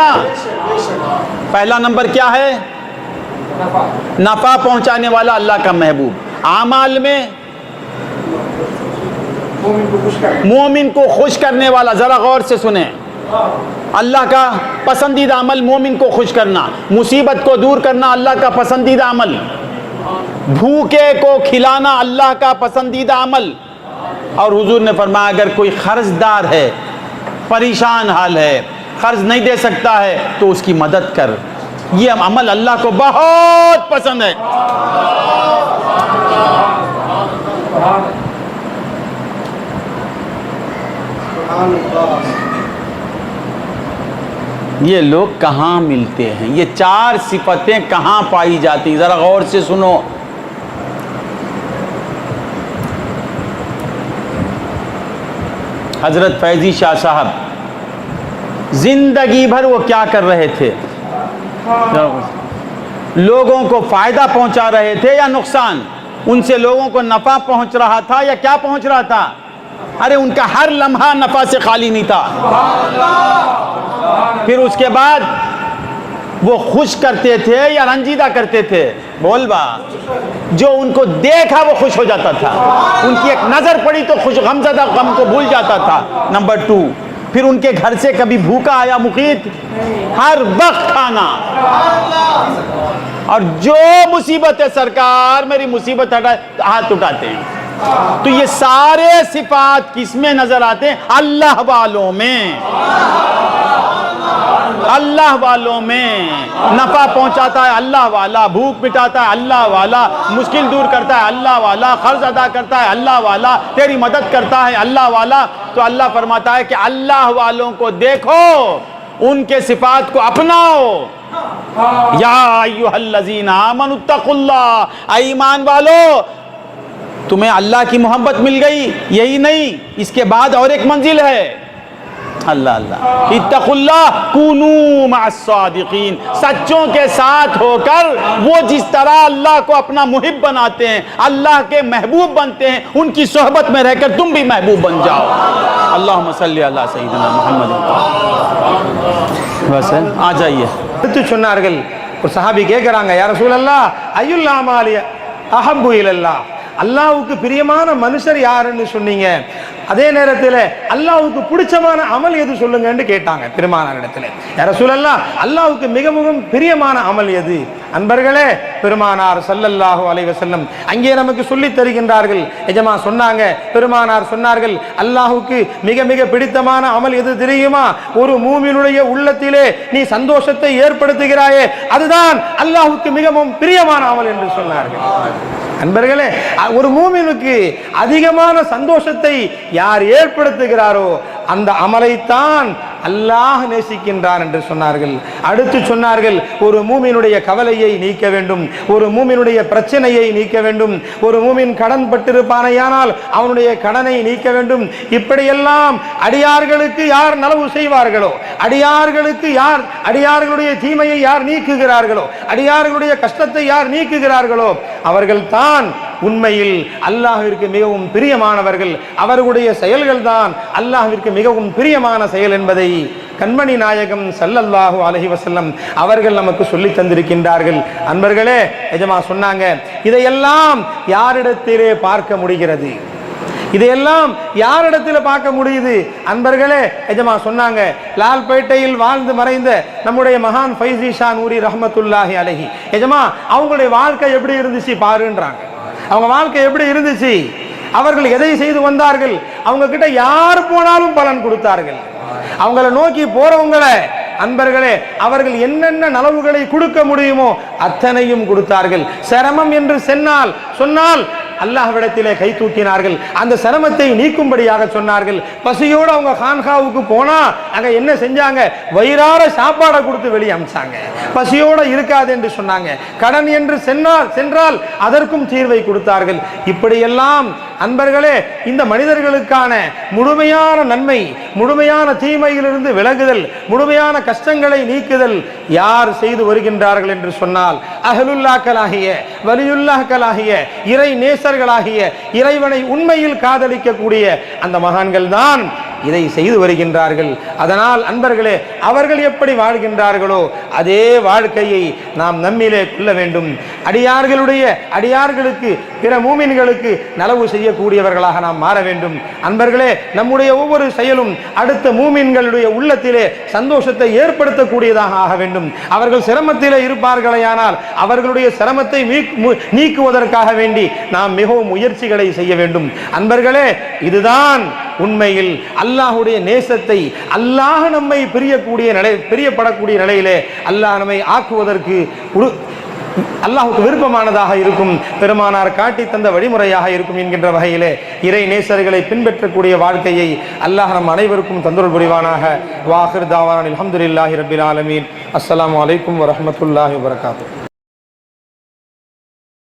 نا پہلا نمبر کیا ہے؟ نفع پہنچانے والا اللہ کا محبوب۔ اعمال میں مومن کو خوش کرنے والا، ذرا غور سے سنیں۔ اللہ کا پسندیدہ عمل مومن کو خوش کرنا، مصیبت کو دور کرنا اللہ کا پسندیدہ عمل۔ بھوکے کو کھلانا اللہ کا پسندیدہ عمل۔ اور حضور نے فرمایا، اگر کوئی قرض دار ہے، پریشان حال ہے قرض نہیں دے سکتا ہے، تو اس کی مدد کر۔ یہ عمل اللہ کو بہت پسند ہے۔ یہ لوگ کہاں ملتے ہیں؟ یہ چار صفتیں کہاں پائی جاتی؟ ہیں ذرا غور سے سنو۔ حضرت فیضی شاہ صاحب زندگی بھر وہ کیا کر رہے تھے؟ لوگوں کو فائدہ پہنچا رہے تھے یا نقصان؟ ان سے لوگوں کو نفع پہنچ رہا تھا یا کیا پہنچ رہا تھا؟ ارے، ان کا ہر لمحہ نفع سے خالی نہیں تھا۔ پھر اس کے بعد وہ خوش کرتے تھے یا رنجیدہ کرتے تھے؟ بول با، جو ان کو دیکھا وہ خوش ہو جاتا تھا۔ ان کی ایک نظر پڑی تو خوش غم زدہ غم کو بھول جاتا تھا۔ نمبر ٹو پھر ان کے گھر سے کبھی بھوکا آیا مقید ہر وقت کھانا۔ اور جو مصیبت ہے سرکار، میری مصیبت ہٹا ہاتھ اٹھاتے ہیں۔ تو یہ سارے صفات کس میں نظر آتے ہیں؟ اللہ والوں میں۔ اللہ والوں میں۔ نفع پہنچاتا ہے، اللہ والا۔ بھوک مٹاتا ہے، اللہ والا۔ مشکل دور کرتا ہے، اللہ والا۔ قرض ادا کرتا ہے، اللہ والا۔ تیری مدد کرتا ہے، اللہ والا۔ تو اللہ فرماتا ہے کہ اللہ والوں کو دیکھو، ان کے صفات کو اپناؤ۔ یا ایوہ الذین آمنوا اتقوا اللہ۔ ایمان والو، تمہیں اللہ کی محبت مل گئی، یہی نہیں، اس کے بعد اور ایک منزل ہے۔ اللہ اللہ. اتق اللہ کونو مع الصادقین. سچوں کے ساتھ ہو کر وہ جس طرح اللہ کو اپنا محب بناتے ہیں اللہ کے محبوب بنتے ہیں ان کی صحبت میں رہ کر تم بھی محبوب بن جاؤ۔ اللہم صلی اللہ سیدنا محمد. بس ہے۔ آ جائیے۔ تو آنگا یا رسول اللہ ایو اللہ مالی احبو اللہ۔ اللہ இல்லல்லா அல்லாவுக்கு பிரியமான மனுஷர் யாருன்னு சொன்னீங்க அதே நேரத்தில் அல்லாவுக்கு பிடிச்சமான அமல் எது சொல்லுங்கன்னு கேட்டாங்க பெருமானார் இடத்துல. யார சூழல்லா அல்லாவுக்கு மிகவும் பிரியமான அமல் எது? அன்பர்களே பெருமானார் சல்லல்லாஹு அலைவ செல்லம் அங்கே நமக்கு சொல்லித் தருகின்றார்கள். எஜமா சொன்னாங்க பெருமானார் சொன்னார்கள் அல்லாஹுக்கு மிக மிக பிடித்தமான அமல் எது தெரியுமா? ஒரு மூமினுடைய உள்ளத்திலே நீ சந்தோஷத்தை ஏற்படுத்துகிறாயே அதுதான் அல்லாஹுக்கு மிகவும் பிரியமான அமல் என்று சொன்னார்கள். அன்பர்களே ஒரு மூமினுக்கு அதிகமான சந்தோஷத்தை யார் ஏற்படுத்துகிறாரோ அந்த அமலைத்தான் அல்லாஹ் நேசிக்கின்றான் என்று சொன்னார்கள். அடுத்து சொன்னார்கள் ஒரு மூமினுடைய கவலையை நீக்க வேண்டும் ஒரு மூமினுடைய பிரச்சனையை நீக்க வேண்டும் ஒரு மூமின் கடன் பட்டிருப்பானையானால் அவனுடைய கடனை நீக்க வேண்டும். இப்படியெல்லாம் அடியார்களுக்கு யார் நலவு செய்வார்களோ அடியார்களுக்கு யார் அடியார்களுடைய தீமையை யார் நீக்குகிறார்களோ அடியார்களுடைய கஷ்டத்தை யார் நீக்குகிறார்களோ அவர்கள் தான் உண்மையில் அல்லாஹிற்கு மிகவும் பிரியமானவர்கள். அவர்களுடைய செயல்கள் தான் அல்லாஹிற்கு மிகவும் பிரியமான செயல் என்பதை கண்மணி நாயகம் சல்லல்லாஹு அலஹி வசல்லம் அவர்கள் நமக்கு சொல்லி தந்திருக்கின்றார்கள். அன்பர்களே எஜமா சொன்னாங்க இதையெல்லாம் யாரிடத்திலே பார்க்க முடிகிறது? இதையெல்லாம் யாரிடத்தில் பார்க்க முடியுது? அன்பர்களே எஜமா சொன்னாங்க லால்பேட்டையில் வாழ்ந்து மறைந்த நம்முடைய மகான் ஃபைசி ஷா நூரி ரஹமத்துல்லாஹி அலஹி. எஜமா அவங்களுடைய வாழ்க்கை எப்படி இருந்துச்சு பாருன்றாங்க. அவங்க வாழ்க்கை எப்படி இருந்துச்சு? அவர்கள் எதை செய்து வந்தார்கள்? அவங்க கிட்ட யார் போனாலும் பலன் கொடுத்தார்கள். அவங்கள நோக்கி போறவங்களை அன்பர்களே அவர்கள் என்னென்ன நலவுகளை கொடுக்க முடியுமோ அத்தனையும் கொடுத்தார்கள். சிரமம் என்று சென்னால் சொன்னால் அல்லாஹ்விடத்திலே கை தூக்கினார்கள். அந்த சிரமத்தை நீக்கும்படியாக சொன்னார்கள். பசியோடு அவங்க கான்காவுக்கு போனால் அங்கே என்ன செஞ்சாங்க? வயிறார சாப்பாடை கொடுத்து வெளியே அமிச்சாங்க. பசியோடு இருக்காது என்று சொன்னாங்க. கடன் என்று சென்றால் சென்றால் அதற்கும் தீர்வை கொடுத்தார்கள். இப்படியெல்லாம் அன்பர்களே இந்த மனிதர்களுக்கான முழுமையான நன்மை முழுமையான தீமையிலிருந்து விலகுதல் முழுமையான கஷ்டங்களை நீக்குதல் யார் செய்து வருகின்றார்கள் என்று சொன்னால் அகலுல்லாக்களாகிய வலியுல்லாக்களாகிய இறை நேசர்களாகிய இறைவனை உண்மையில் காதலிக்கக்கூடிய அந்த மகான்கள் தான் இதை செய்து வருகின்றார்கள். அதனால் அன்பர்களே அவர்கள் எப்படி வாழ்கின்றார்களோ அதே வாழ்க்கையை நாம் நம்மிலே கொள்ள வேண்டும். அடியார்களுடைய அடியார்களுக்கு பிற மூமின்களுக்கு நலவு செய்யக்கூடியவர்களாக நாம் மாற வேண்டும். அன்பர்களே நம்முடைய ஒவ்வொரு செயலும் அடுத்த மூமின்களுடைய உள்ளத்திலே சந்தோஷத்தை ஏற்படுத்தக்கூடியதாக ஆக வேண்டும். அவர்கள் சிரமத்திலே இருப்பார்களேயானால் அவர்களுடைய சிரமத்தை மு- நீக்குவதற்காக வேண்டி நாம் மிகவும் முயற்சிகளை செய்ய வேண்டும். அன்பர்களே இதுதான் உண்மையில் அல்லாஹுடைய நேசத்தை அல்லாஹ் நம்மை பிரியக்கூடிய நிலை பிரியப்படக்கூடிய நிலையிலே அல்லாஹ் நம்மை ஆக்குவதற்கு அல்லாஹுக்கு விருப்பமானதாக இருக்கும் பெருமானார் காட்டி தந்த வழிமுறையாக இருக்கும் என்கின்ற வகையிலே இறை நேசர்களை பின்பற்றக்கூடிய வாழ்க்கையை அல்லாஹ் நம் அனைவருக்கும் தந்தொருள் புரிவானாக. வாஹிர் தாவான் அல்ஹம்துலில்லாஹி ரபில் ஆலமீன். அஸ்லாம் அலைக்கும் வரமத்துல்லாஹி வபரகாத்துஹு